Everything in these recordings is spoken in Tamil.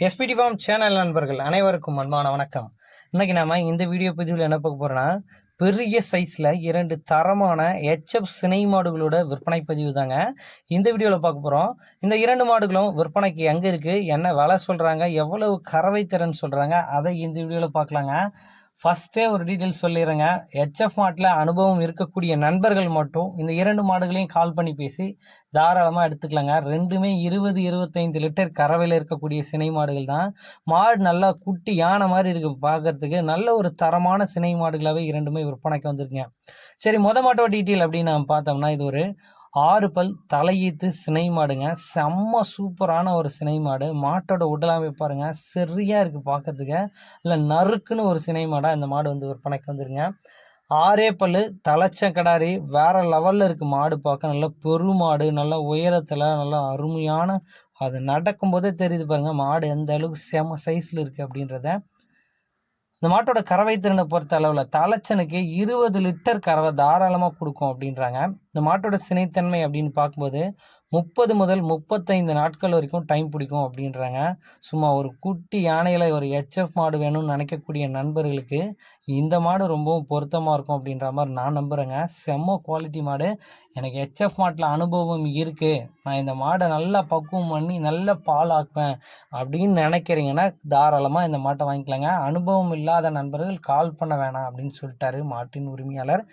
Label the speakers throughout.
Speaker 1: எஸ்பிடி ஃபார்ம் சேனல் நண்பர்கள் அனைவருக்கும் அன்பான வணக்கம். இன்றைக்கி நாம் இந்த வீடியோ பதிவில் என்ன பார்க்க போகிறோன்னா பெரிய சைஸில் இரண்டு தரமான ஹெச்எஃப் சினை மாடுகளோட விற்பனை பதிவு தாங்க. இந்த வீடியோவில் பார்க்க போகிறோம் இந்த இரண்டு மாடுகளும் விற்பனைக்கு எங்கே இருக்குது என்ன விலை சொல்கிறாங்க எவ்வளவு கறவை திறன் சொல்கிறாங்க அதை இந்த வீடியோவில் பார்க்கலாங்க. ஃபஸ்ட்டே ஒரு டீட்டெயில் சொல்லிடுறேங்க. ஹெச்எஃப் மாட்டில் அனுபவம் இருக்கக்கூடிய நண்பர்கள் மட்டும் இந்த இரண்டு மாடுகளையும் கால் பண்ணி பேசி தாராளமாக எடுத்துக்கலாங்க. ரெண்டுமே இருபது இருபத்தைந்து லிட்டர் கறவையில் இருக்கக்கூடிய சினை மாடுகள் தான். மாடு நல்லா குட்டி யானை மாதிரி இருக்கு பார்க்கறதுக்கு நல்ல ஒரு தரமான சினை மாடுகளாகவே இரண்டுமே விற்பனைக்கு வந்திருக்குங்க. சரி மொத மாட்டோட டீட்டெயில் அப்படின்னு நம்ம பார்த்தோம்னா இது ஒரு ஆறு பல் தலையீத்து சினை மாடுங்க. செம்ம சூப்பரான ஒரு சினை மாடு. மாட்டோட உடலாகவே பாருங்கள் சரியாக இருக்குது பார்க்கறதுக்கு இல்லை நறுக்குன்னு ஒரு சினை மாடாக இந்த மாடு வந்து விற்பனைக்கு வந்துருங்க. ஆறே பல் தலைச்ச கடாரி வேறு லெவலில் இருக்குது மாடு பார்க்க நல்லா பெருமாடு நல்லா உயரத்தில் நல்லா அருமையான அது நடக்கும்போதே தெரியுது பாருங்கள் மாடு எந்த அளவுக்கு செம சைஸில் இருக்குது அப்படின்றத. இந்த மாட்டோட கறவை திறனை பொறுத்த அளவில் தலைச்சனுக்கு இருபது லிட்டர் கறவை தாராளமாக கொடுக்கும் அப்படின்றாங்க. இந்த மாட்டோட சினைத்தன்மை அப்படின்னு பார்க்கும்போது முப்பது முதல் முப்பத்தைந்து நாட்கள் வரைக்கும் டைம் பிடிக்கும் அப்படின்றாங்க. சும்மா ஒரு குட்டி யானையில் ஒரு ஹெச்எஃப் மாடு வேணும்னு நினைக்கக்கூடிய நண்பர்களுக்கு இந்த மாடு ரொம்பவும் பொருத்தமாக இருக்கும் அப்படின்ற மாதிரி நான் நம்புகிறேங்க செம்ம குவாலிட்டி மாடு. எனக்கு ஹெச்எஃப் மாட்டில் அனுபவம் இருக்குது நான் இந்த மாடை நல்லா பக்குவம் பண்ணி நல்ல பால் ஆக்குவேன் அப்படின்னு நினைக்கிறீங்கன்னா தாராளமாக இந்த மாட்டை வாங்கிக்கலாங்க. அனுபவம் இல்லாத நண்பர்கள் கால் பண்ண வேணாம் அப்படின்னு சொல்லிட்டாரு மாட்டின் உரிமையாளர்.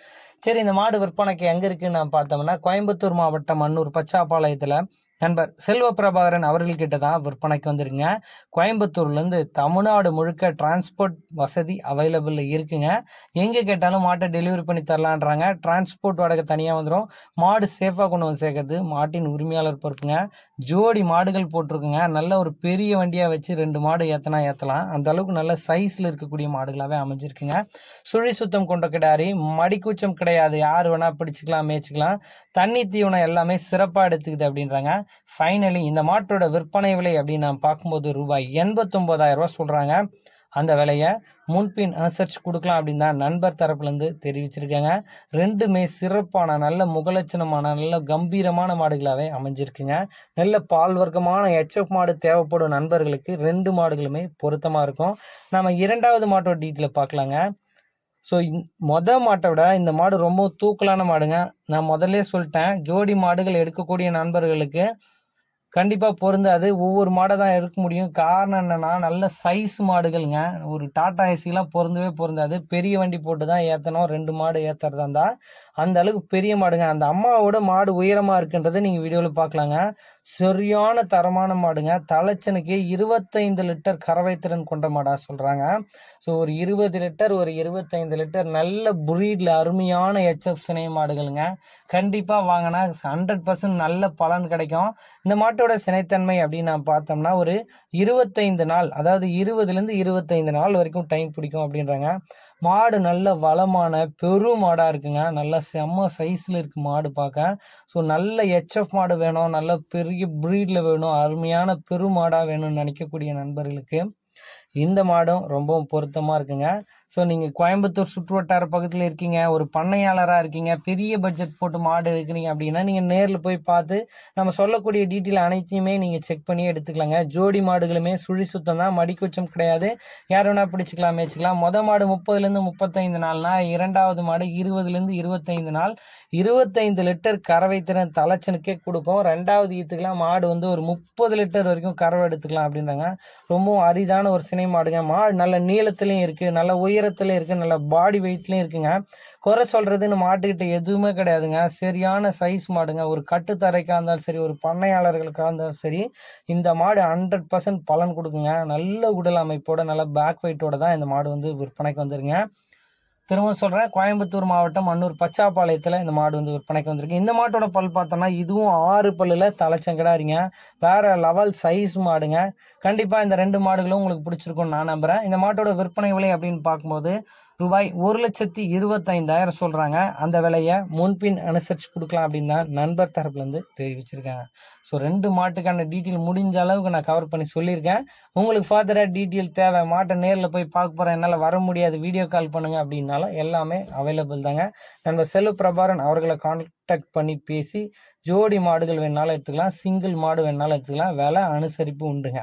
Speaker 1: சரி இந்த மாடு விற்பனைக்கு எங்கே இருக்குன்னு நான் பார்த்தோம்னா கோயம்புத்தூர் மாவட்டம் மண்ணூர் விவசாயத்தில் நண்பர் செல்வ பிரபாகரன் அவர்கள்கிட்ட தான் விற்பனைக்கு வந்துருங்க கோயம்புத்தூர்லேருந்து தமிழ்நாடு முழுக்க டிரான்ஸ்போர்ட் வசதி அவைலபிள் இருக்குங்க. எங்கே கேட்டாலும் மாட்டை டெலிவரி பண்ணி தரலான்றாங்க. டிரான்ஸ்போர்ட் வாடகை தனியாக வந்துடும் மாடு சேஃபாக கொண்டு வந்து சேர்க்கறது மாட்டின் உரிமையாளர் பொறுப்புங்க. ஜோடி மாடுகள் போட்டிருக்குங்க. நல்ல ஒரு பெரிய வண்டியாக வச்சு ரெண்டு மாடு ஏற்றினா ஏற்றலாம் அந்த அளவுக்கு நல்ல சைஸில் இருக்கக்கூடிய மாடுகளாகவே அமைஞ்சிருக்குங்க. சுழி சுத்தம் கொண்ட கிடாரி மடிக்கூச்சம் கிடையாது. யார் வேணால் பிடிச்சிக்கலாம் மேய்ச்சிக்கலாம். தண்ணி தீவனம் எல்லாமே சிறப்பாக எடுத்துக்குது அப்படின்றாங்க. ஃபைனலி இந்த மாட்டோட விற்பனை விலை அப்படின்னு நான் பார்க்கும்போது ரூபாய் எண்பத்தொம்போதாயிரம் ரூபா சொல்கிறாங்க அந்த விலையை முன்பின் அனுசரித்து கொடுக்கலாம் அப்படின்னு தான் நண்பர் தரப்புலேருந்து தெரிவிச்சிருக்காங்க. ரெண்டுமே சிறப்பான நல்ல முகலட்சணமான நல்ல கம்பீரமான மாடுகளாகவே அமைஞ்சிருக்குங்க. நல்ல பால் வர்க்கமான எச்எஃப் மாடு தேவைப்படும் நண்பர்களுக்கு ரெண்டு மாடுகளுமே பொருத்தமாக இருக்கும். நம்ம இரண்டாவது மாட்டோட டீட்டெயில் பார்க்கலாங்க. ஸோ மொத மாட்டை விட இந்த மாடு ரொம்ப தூக்கலான மாடுங்க. நான் முதல்ல சொல்லிட்டேன். ஜோடி மாடுகள் எடுக்கக்கூடிய நண்பர்களுக்கு கண்டிப்பாக பொருந்தாது. ஒவ்வொரு மாடை தான் இருக்க முடியும். காரணம் என்னென்னா நல்ல சைஸ் மாடுகள்ங்க. ஒரு டாட்டா ஏசிலாம் பொருந்தவே பொருந்தாது. பெரிய வண்டி போட்டு தான் ஏற்றணும் ரெண்டு மாடு ஏற்றுறதா இருந்தால் அந்த அளவுக்கு பெரிய மாடுங்க. அந்த அம்மாவோட மாடு உயரமாக இருக்குன்றதை நீங்கள் வீடியோவில் பார்க்கலாங்க சரியான தரமான மாடுங்க. தலைச்சனுக்கு இருபத்தைந்து லிட்டர் கறவை திறன் கொண்ட மாடாக சொல்கிறாங்க ஸோ ஒரு இருபது லிட்டர் ஒரு இருபத்தைந்து லிட்டர் நல்ல புரீடில் அருமையான ஹெச்எஃப் சினை மாடுகளுங்க. கண்டிப்பாக வாங்கினா ஹண்ட்ரட் பர்சன்ட் நல்ல பலன் கிடைக்கும். இந்த மாட்டு மாட்டோட சினைத்தன்மை அப்படின்னு நான் பார்த்தோம்னா ஒரு இருபத்தைந்து நாள் அதாவது இருபதுலேருந்து இருபத்தைந்து நாள் வரைக்கும் டைம் பிடிக்கும் அப்படின்றாங்க. மாடு நல்ல வளமான பெரும் மாடாக இருக்குங்க. நல்ல செம்ம சைஸில் இருக்குது மாடு பார்க்க. ஸோ நல்ல ஹெச்எஃப் மாடு வேணும். நல்ல பெரிய ப்ரீடில் வேணும். அருமையான பெரும் மாடாக வேணும்னு நினைக்கக்கூடிய நண்பர்களுக்கு இந்த மாடும் ரொம்பவும் பொருத்தமாக இருக்குங்க. ஸோ நீங்கள் கோயம்புத்தூர் சுற்றுவட்டார பக்கத்தில் இருக்கீங்க ஒரு பண்ணையாளராக இருக்கீங்க பெரிய பட்ஜெட் போட்டு மாடு எடுக்கிறீங்க அப்படின்னா நீங்கள் நேரில் போய் பார்த்து நம்ம சொல்லக்கூடிய டீட்டெயில் அனைத்தையுமே நீங்கள் செக் பண்ணி எடுத்துக்கலாங்க. ஜோடி மாடுகளுமே சுழி சுத்தம் தான் மடிக்குச்சம் கிடையாது. யார் வேணால் பிடிச்சிக்கலாம் மேய்ச்சிக்கலாம். மொதல் மாடு முப்பதுலேருந்து முப்பத்தைந்து நாள்னா இரண்டாவது மாடு இருபதுலேருந்து இருபத்தைந்து நாள். இருபத்தைந்து லிட்டர் கறவை திறன் தலைச்சனுக்கே கொடுப்போம். ரெண்டாவது ஈத்துக்கெலாம் மாடு வந்து ஒரு முப்பது லிட்டர் வரைக்கும் கறவை எடுத்துக்கலாம் அப்படின்றாங்க. ரொம்பவும் அரிதான ஒரு சினை மாடுங்க. மாடு நல்ல நீளத்துலேயும் இருக்குது நல்ல உயரத்துலேயும் இருக்குது நல்ல பாடி வெயிட்லேயும் இருக்குங்க. குறை சொல்கிறதுன்னு மாட்டுக்கிட்ட எதுவுமே கிடையாதுங்க. சரியான சைஸ் மாடுங்க. ஒரு கட்டுத்தரைக்காக இருந்தாலும் சரி ஒரு பண்ணையாளர்களுக்காக இருந்தாலும் சரி இந்த மாடு ஹண்ட்ரட் பர்சன்ட் பலன் கொடுக்குங்க. நல்ல உடல் அமைப்போட நல்ல பேக் வெயிட்டோட தான் இந்த மாடு வந்து விற்பனைக்கு வந்துருங்க திரும்ப சொல்கிறேன் கோயம்புத்தூர் மாவட்டம் அன்னூர் பச்சாப்பாளையத்தில் இந்த மாடு வந்து விற்பனைக்கு வந்திருக்கு. இந்த மாட்டோட பல் பார்த்தோம்னா இதுவும் ஆறு பல்லில் தலைச்சங்கடாரிங்க. வேறு லெவல் சைஸ் மாடுங்க. கண்டிப்பாக இந்த ரெண்டு மாடுகளும் உங்களுக்கு பிடிச்சிருக்கும்னு நான் நம்புகிறேன் இந்த மாட்டோட விற்பனை விலை அப்படின்னு பார்க்கும்போது ரூபாய் ஒரு லட்சத்தி இருபத்தைந்தாயிரம் சொல்கிறாங்க அந்த விலையை முன்பின் அனுசரித்து கொடுக்கலாம் அப்படின்னு தான் நண்பர் தரப்புலேருந்து தெரிவிச்சிருக்காங்க. ஸோ ரெண்டு மாட்டுக்கான டீட்டெயில் முடிஞ்ச அளவுக்கு நான் கவர் பண்ணி சொல்லியிருக்கேன். உங்களுக்கு ஃபர்தராக டீட்டெயில் தேவை மாட்டை நேரில் போய் பார்க்க போகிறேன் என்னால் வர முடியாது வீடியோ கால் பண்ணுங்கள் அப்படின்னாலும் எல்லாமே அவைலபிள் தாங்க. நண்பர் செல்வ பிரபாரன் அவர்களை கான்டாக்ட் பண்ணி பேசி ஜோடி மாடுகள் வேணாலும் எடுத்துக்கலாம் சிங்கிள் மாடு வேணாலும் எடுத்துக்கலாம் விலை அனுசரிப்பு உண்டுங்க.